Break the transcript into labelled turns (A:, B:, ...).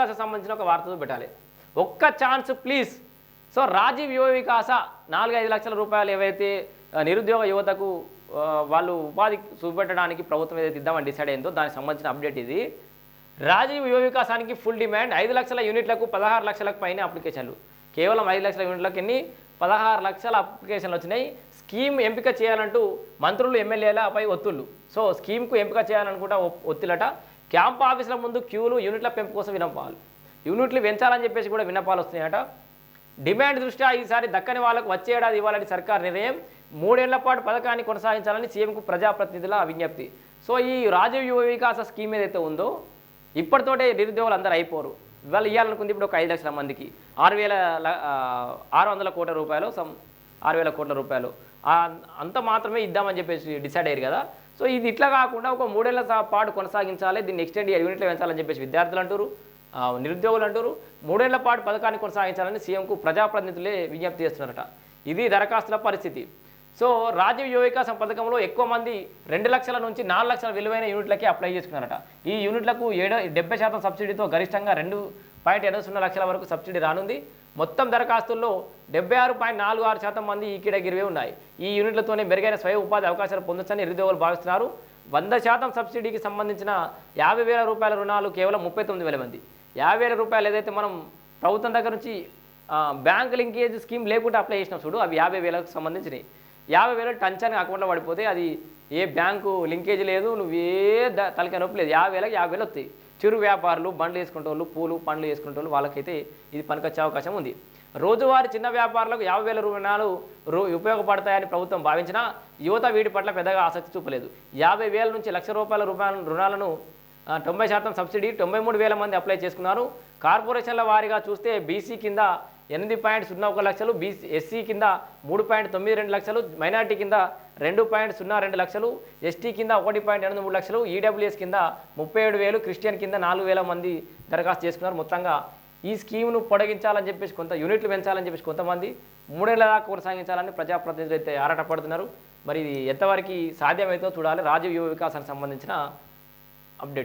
A: వికాసం సంబంధించిన ఒక వార్త పెట్టాలి ఒక్క ఛాన్స్ ప్లీజ్. సో రాజీవ్ యువ వికాస నాలుగు ఐదు లక్షల రూపాయలు ఏవైతే నిరుద్యోగ యువతకు వాళ్ళు ఉపాధి చూపెట్టడానికి ప్రభుత్వం ఏదైతే ఇద్దామని డిసైడ్ అయిందో దానికి సంబంధించిన అప్డేట్ ఇది. రాజీవ్ యువ వికాసానికి ఫుల్ డిమాండ్ ఐదు లక్షల యూనిట్లకు పదహారు లక్షలకు పైన అప్లికేషన్లు. కేవలం ఐదు లక్షల యూనిట్లకు ఎన్ని? పదహారు లక్షల అప్లికేషన్లు వచ్చినాయి. స్కీమ్ ఎంపిక చేయాలంటూ మంత్రులు ఎమ్మెల్యేలపై ఒత్తుళ్ళు. సో స్కీమ్కు ఎంపిక చేయాలనుకుంటా ఒ- ఒత్తిలట. క్యాంప్ ఆఫీసుల ముందు క్యూలు యూనిట్ల పెంపు కోసం వినపాలు. యూనిట్లు పెంచాలని చెప్పేసి కూడా వినపాలు వస్తున్నాయట. డిమాండ్ దృష్ట్యా ఈసారి దక్కని వాళ్ళకు వచ్చే ఏడాది ఇవ్వాలని సర్కార్ నిర్ణయం. మూడేళ్ళ పాటు పథకాన్ని కొనసాగించాలని సీఎంకు ప్రజాప్రతినిధుల విజ్ఞప్తి. సో ఈ రాజీవ్ యువ వికాస స్కీమ్ ఏదైతే ఉందో ఇప్పటితోటే నిరుద్యోగులు అందరూ అయిపోరు. ఇవాళ ఇవ్వాలనుకుంది ఇప్పుడు ఒక ఐదు లక్షల మందికి. ఆరు వేల ఆరు వందల కోట్ల రూపాయలు సమ్ ఆరు వేల కోట్ల రూపాయలు. అంత మాత్రమే ఇద్దామని చెప్పేసి డిసైడ్ అయ్యారు కదా. సో ఇది ఇట్లా కాకుండా ఒక మూడేళ్ళ పాటు కొనసాగించాలి దీన్ని ఎక్స్టెండ్ యూనిట్లు పెంచాలని చెప్పేసి విద్యార్థులు అంటారు నిరుద్యోగులు అంటారు మూడేళ్ళ పాటు పథకాన్ని కొనసాగించాలని సీఎంకు ప్రజాప్రతినిధులే విజ్ఞప్తి చేస్తున్నారట. ఇది దరఖాస్తుల పరిస్థితి. సో రాజీవ్ యువ వికాసం పథకంలో ఎక్కువ మంది రెండు లక్షల నుంచి నాలుగు లక్షల విలువైన యూనిట్లకే అప్లై చేసుకున్నారట. ఈ యూనిట్లకు ఏడు డెబ్బై శాతం సబ్సిడీతో గరిష్టంగా రెండు పాయింట్ ఎనభై సున్నా లక్షల వరకు సబ్సిడీ రానుంది. మొత్తం దరఖాస్తుల్లో డెబ్బై ఆరు పాయింట్ నాలుగు ఆరు శాతం మంది ఈ గిరివే ఉన్నాయి. ఈ యూనిట్లతోనే మెరుగైన స్వయం ఉపాధి అవకాశాలు పొందొచ్చని నిరుద్యోగులు భావిస్తున్నారు. వంద శాతం సబ్సిడీకి సంబంధించిన యాభై వేల రూపాయల రుణాలు కేవలం ముప్పై తొమ్మిది వేల మంది. యాభై వేల రూపాయలు ఏదైతే మనం ప్రభుత్వం దగ్గర నుంచి బ్యాంక్ లింకేజ్ స్కీమ్ లేకుండా అప్లై చేసినాం చూడు అవి యాభై వేలకు సంబంధించినవి యాభై వేలు టంచని అకౌంట్లో పడిపోతే అది ఏ బ్యాంకు లింకేజ్ లేదు నువ్వు ఏ ద- తలకాయ నొప్పి లేదు. యాభై వేలకు యాభై వేలు వస్తాయి. చిరు వ్యాపారులు బండ్లు వేసుకుంటే వాళ్ళు పూలు పండ్లు వేసుకుంటే వాళ్ళు వాళ్ళకైతే ఇది పనికొచ్చే అవకాశం ఉంది. రోజువారి చిన్న వ్యాపారులకు యాభై వేల రుణాలు ఉపయోగపడతాయని ప్రభుత్వం భావించినా యువత వీటి పట్ల పెద్దగా ఆసక్తి చూపలేదు. యాభై వేల నుంచి లక్ష రూపాయల రుణాలను తొంభై శాతం సబ్సిడీ తొంభై మూడు వేల మంది అప్లై చేసుకున్నారు. కార్పొరేషన్ల వారీగా చూస్తే బీసీ కింద ఎనిమిది పాయింట్ సున్నా ఒక లక్షలు బీసీ ఎస్సీ కింద మూడు పాయింట్ తొమ్మిది రెండు లక్షలు మైనార్టీ కింద రెండు పాయింట్ సున్నా రెండు లక్షలు ఎస్టీ కింద ఒకటి పాయింట్ ఎనిమిది మూడు లక్షలు ఈడబ్ల్యూఎస్ కింద ముప్పై ఏడు వేలు క్రిస్టియన్ కింద నాలుగు వేల మంది దరఖాస్తు చేసుకున్నారు. మొత్తంగా ఈ స్కీమ్ను పొడగించాలని చెప్పేసి కొంత యూనిట్లు పెంచాలని చెప్పేసి కొంతమంది మూడేళ్ళ దాకా కొనసాగించాలని ప్రజాప్రతినిధులు అయితే ఆరాటపడుతున్నారు. మరి ఇది ఎంతవరకు సాధ్యమైతే చూడాలి. రాజీవ్ యువ వికాసానికి సంబంధించిన అప్డేట్.